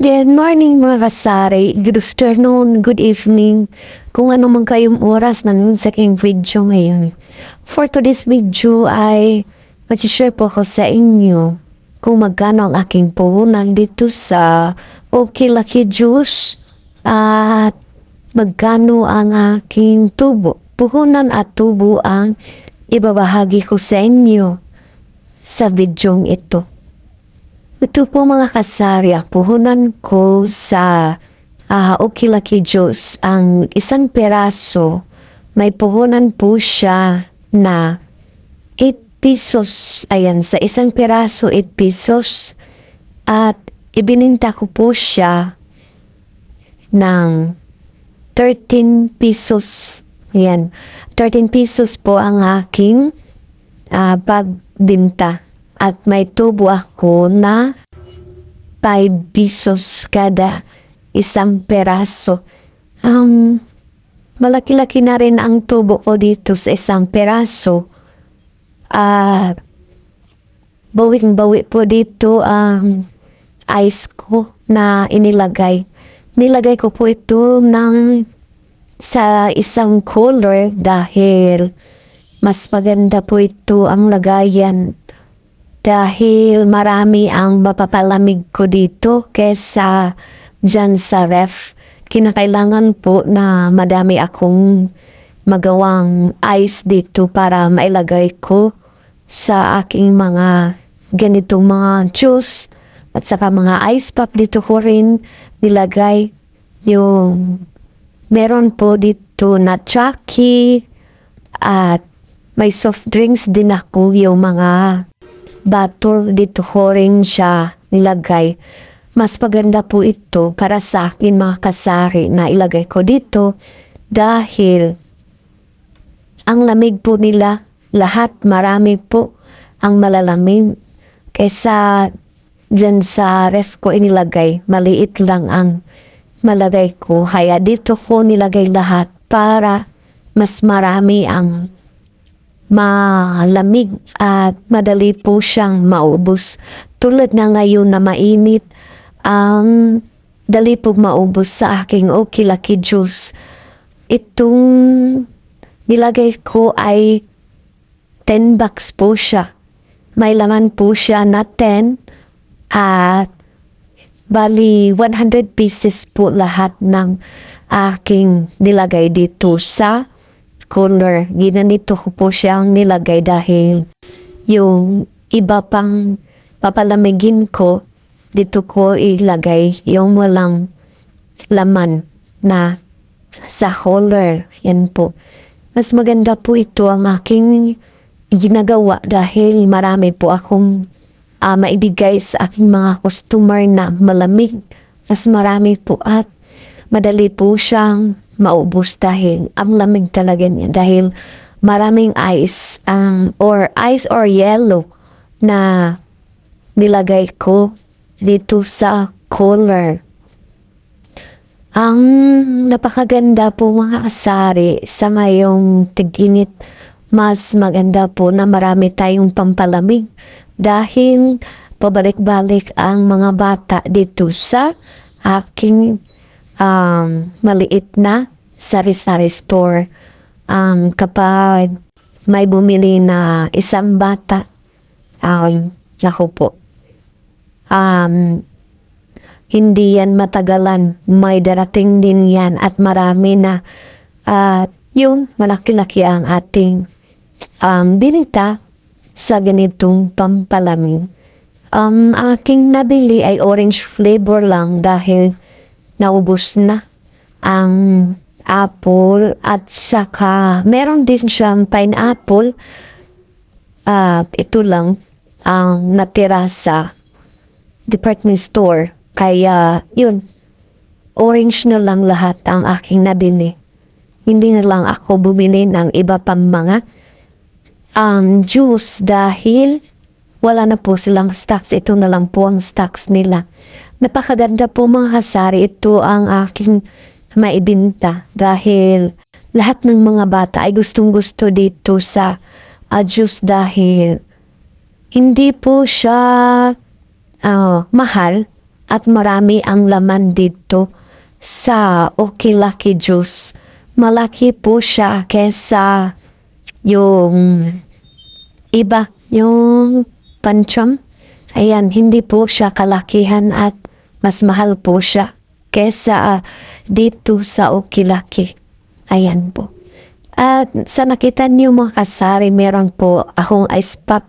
Good morning mga kasari, good afternoon, good evening, kung ano man kayong oras na nun sa aking video ngayon. For today's video ay mag-share po ko sa inyo kung magkano ang aking puhunan dito sa Okay Lucky Juice at magkano ang aking tubo. Puhunan at tubo ang ibabahagi ko sa inyo sa videong ito. Ito po mga kasarya, puhunan ko sa uh, Okilaki Diyos ang isang peraso. May puhunan po siya na 8 pesos. Ayan, sa isang peraso 8 pesos. At ibininta ko po siya ng 13 pesos. Ayan, 13 pesos po ang aking uh, pagbinta at may tubo ako na 5 pesos kada isang peraso. Um, malaki-laki na rin ang tubo ko dito sa isang peraso. At uh, bawing-bawi po dito ang ice ko na inilagay. Nilagay ko po ito ng sa isang color dahil mas maganda po ito ang lagayan dahil marami ang mapapalamig ko dito kesa dyan sa ref. Kinakailangan po na madami akong magawang ice dito para mailagay ko sa aking mga ganitong mga juice at saka mga ice pop dito ko rin nilagay yung meron po dito na chucky at may soft drinks din ako yung mga bottle dito ko rin siya nilagay. Mas maganda po ito para sa akin mga kasari na ilagay ko dito dahil ang lamig po nila lahat marami po ang malalamig kaysa dyan sa ref ko inilagay maliit lang ang malagay ko kaya dito ko nilagay lahat para mas marami ang malamig at madali po siyang maubos. Tulad na ngayon na mainit, ang dali po maubos sa aking okilaki juice. Itong nilagay ko ay 10 bucks po siya. May laman po siya na 10 at bali 100 pieces po lahat ng aking nilagay dito sa color. Ginanito ko po siyang nilagay dahil yung iba pang papalamigin ko, dito ko ilagay yung walang laman na sa color. Yan po. Mas maganda po ito ang aking ginagawa dahil marami po akong uh, maibigay sa aking mga customer na malamig. Mas marami po at madali po siyang maubos dahil ang lamig talaga niya dahil maraming ice um, or ice or yellow na nilagay ko dito sa color. Ang napakaganda po mga asari sa ngayong tiginit mas maganda po na marami tayong pampalamig dahil pabalik-balik ang mga bata dito sa aking um, maliit na sari-sari store. Um, kapag may bumili na isang bata, um, naku po, um, hindi yan matagalan. May darating din yan at marami na. At uh, yun, malaki-laki ang ating um, binita sa ganitong pampalamig. Um, aking nabili ay orange flavor lang dahil naubos na ang apple at saka meron din siyang pineapple at uh, ito lang ang natira sa department store kaya yun orange na lang lahat ang aking nabili hindi na lang ako bumili ng iba pang mga um, juice dahil wala na po silang stocks. Ito na lang po ang stocks nila. Napakaganda po mga kasari. Ito ang aking maibinta dahil lahat ng mga bata ay gustong gusto dito sa Adjus dahil hindi po siya uh, mahal at marami ang laman dito sa Okay Lucky Juice. Malaki po siya kesa yung iba, yung pancham. Ayan, hindi po siya kalakihan at mas mahal po siya kesa ah, dito sa Okilaki. Ayan po. At sa nakita niyo mga kasari, meron po akong ice pop.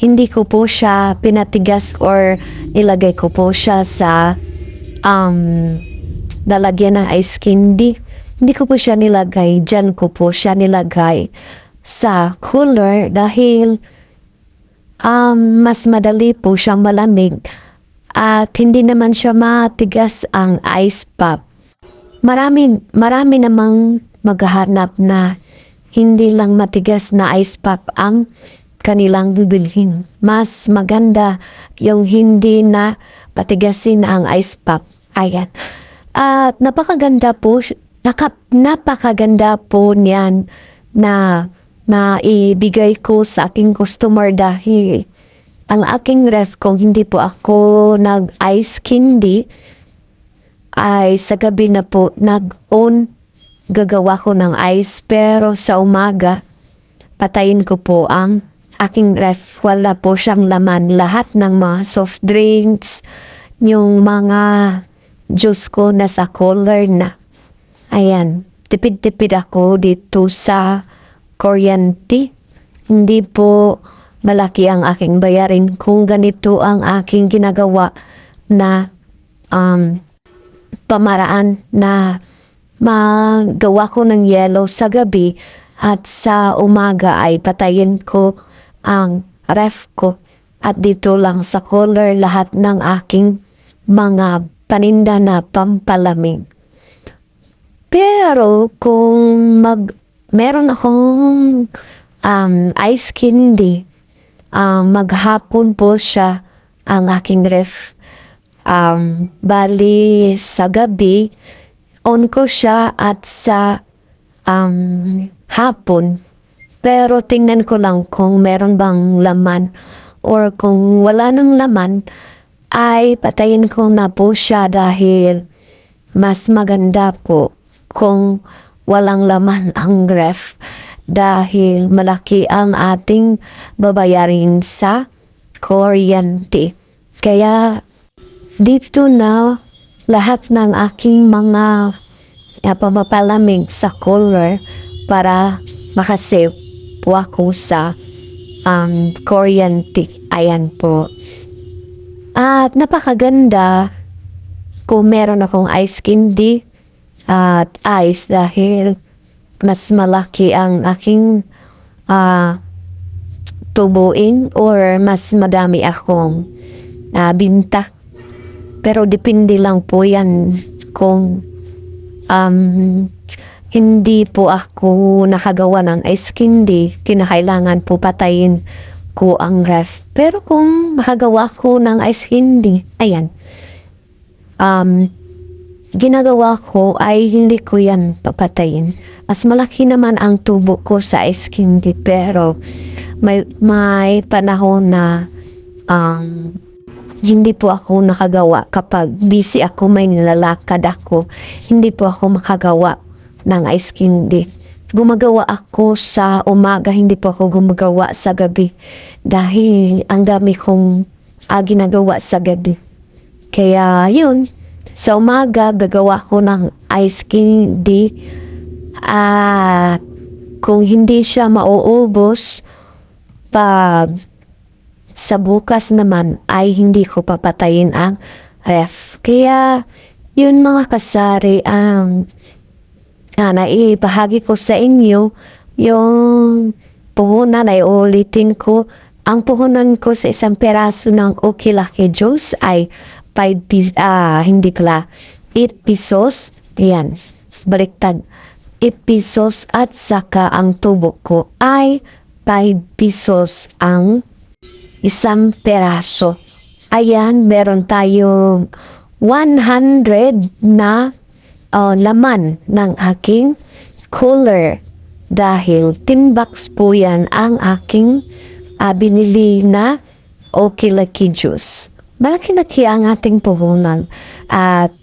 Hindi ko po siya pinatigas or ilagay ko po siya sa um, lalagyan ng ice candy. Hindi ko po siya nilagay. Diyan ko po siya nilagay sa cooler dahil um, mas madali po siyang malamig at hindi naman siya matigas ang ice pop. Marami, marami namang maghahanap na hindi lang matigas na ice pop ang kanilang bibilhin. Mas maganda yung hindi na patigasin ang ice pop. Ayan. At napakaganda po, sy- naka, napakaganda po niyan na maibigay ko sa aking customer dahil ang aking ref kung hindi po ako nag-ice candy ay sa gabi na po nag-on gagawa ko ng ice. Pero sa umaga patayin ko po ang aking ref. Wala po siyang laman. Lahat ng mga soft drinks yung mga juice ko nasa cooler na. Ayan tipid-tipid ako dito sa kuryente hindi po malaki ang aking bayarin kung ganito ang aking ginagawa na um, pamaraan na magawa ko ng yellow sa gabi at sa umaga ay patayin ko ang ref ko at dito lang sa cooler lahat ng aking mga paninda na pampalamig. Pero kung mag meron akong um, ice candy, um, maghapon po siya ang aking ref. Um, bali sa gabi, on ko siya at sa um, hapon. Pero tingnan ko lang kung meron bang laman or kung wala nang laman, ay patayin ko na po siya dahil mas maganda po kung walang laman ang ref dahil malaki ang ating babayarin sa kuryente. Kaya dito na lahat ng aking mga uh, pamapalamig sa cooler para makasave po ako sa um, kuryente. Ayan po. At napakaganda kung meron akong ice candy at ice dahil mas malaki ang aking ah, tubuin or mas madami akong ah, binta. Pero depende lang po yan kung um, hindi po ako nakagawa ng ice candy, kinakailangan po patayin ko ang ref. Pero kung makagawa ko ng ice candy, ayan, um, ginagawa ko ay hindi ko yan papatayin. Mas malaki naman ang tubo ko sa candy pero may, may panahon na um, hindi po ako nakagawa kapag busy ako, may nilalakad ako, hindi po ako makagawa ng ice candy. Gumagawa ako sa umaga, hindi po ako gumagawa sa gabi dahil ang dami kong ah, ginagawa sa gabi. Kaya yun, sa umaga gagawa ko ng ice candy at kung hindi siya mauubos pag sa bukas naman ay hindi ko papatayin ang ref. Kaya yun mga kasari ang ah, naibahagi ko sa inyo yung puhunan ay ulitin ko. Ang puhunan ko sa isang peraso ng Okilake Juice ay 5 pesos, ah, hindi pala, 8 pesos. Ayan, baliktad. 8 pesos at saka ang tubo ko ay 5 pesos ang isang peraso. Ayan, meron tayong 100 na oh, laman ng aking cooler dahil timbaks po yan ang aking ah, binili na Lucky Juice. malaki na kaya ang ating puhunan. At